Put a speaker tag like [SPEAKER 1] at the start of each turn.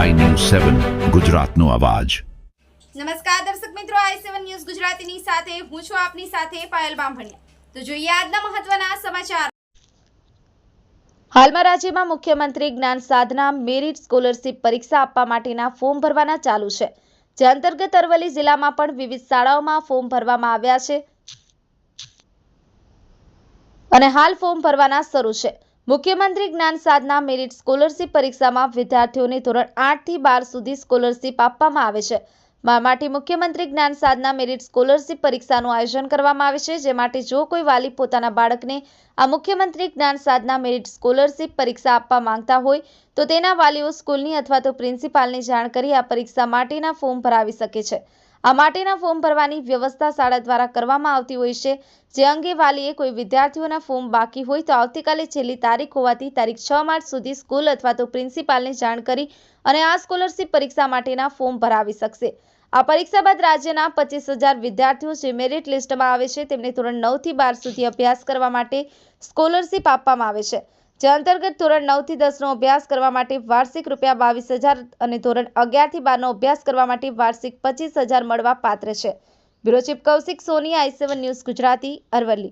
[SPEAKER 1] સેવન ગુજરાતનો અવાજ.
[SPEAKER 2] નમસ્કાર દર્શક મિત્રો આઈ સેવન ન્યૂઝ ગુજરાતીની સાથે હું છું આપની સાથે પાયલ બામભણિયા. તો જોઈએ આજના મહત્વના સમાચાર.
[SPEAKER 3] હાલમાં રાજ્યમાં મુખ્યમંત્રી જ્ઞાન સાધના મેરિટ સ્કોલરશીપ પરીક્ષા આપવા માટેના ફોર્મ ભરવાના ચાલુ છે. જે અંતર્ગત અરવલ્લી જિલ્લામાં પણ વિવિધ શાળાઓમાં ફોર્મ ભરવામાં આવ્યા છે. અને હાલ ફોર્મ ભરવાના શરૂ છે. મુખ્યમંત્રી જ્ઞાન સાધના મેરિટ સ્કોલરશીપ પરીક્ષામાં વિદ્યાર્થીઓને ધોરણ આઠથી બાર સુધી સ્કોલરશીપ આપવામાં આવે છે. મા માટે મુખ્યમંત્રી જ્ઞાન સાધના મેરિટ સ્કોલરશીપ પરીક્ષાનું આયોજન કરવામાં આવે છે, જે માટે જો કોઈ વાલી પોતાના બાળકને આ મુખ્યમંત્રી જ્ઞાન સાધના મેરિટ સ્કોલરશીપ પરીક્ષા આપવા માંગતા હોય, તો તેના વાલીઓ સ્કૂલની અથવા તો પ્રિન્સિપાલને જાણ કરી આ પરીક્ષા માટેના ફોર્મ ભરાવી શકે છે. આ માટેના ફોર્મ ભરવાની વ્યવસ્થા શાળા દ્વારા કરવામાં આવતી હોય છે. જે અંગે વાલીએ કોઈ વિદ્યાર્થીઓના ફોર્મ બાકી હોય તો આવતીકાલે છેલ્લી તારીખ હોવાથી તારીખ છ માર્ચ સુધી સ્કૂલ અથવા તો પ્રિન્સિપાલને જાણ કરી અને આ સ્કોલરશીપ પરીક્ષા માટેના ફોર્મ ભરાવી શકશે. આ પરીક્ષા બાદ રાજ્યના પચીસ હજાર વિદ્યાર્થીઓ જે મેરિટ લિસ્ટમાં આવે છે તેમને ધોરણ નવથી બાર સુધી અભ્યાસ કરવા માટે સ્કોલરશીપ આપવામાં આવે છે. જે અંતર્ગત ધોરણ નવથી દસનો અભ્યાસ કરવા માટે વાર્ષિક રૂપિયા બાવીસ હજાર અને ધોરણ અગિયારથી બારનો અભ્યાસ કરવા માટે વાર્ષિક પચીસ હજાર મળવા પાત્ર છે. Bureau chief Kaushik Soni, I news Gujarati, Aravalli.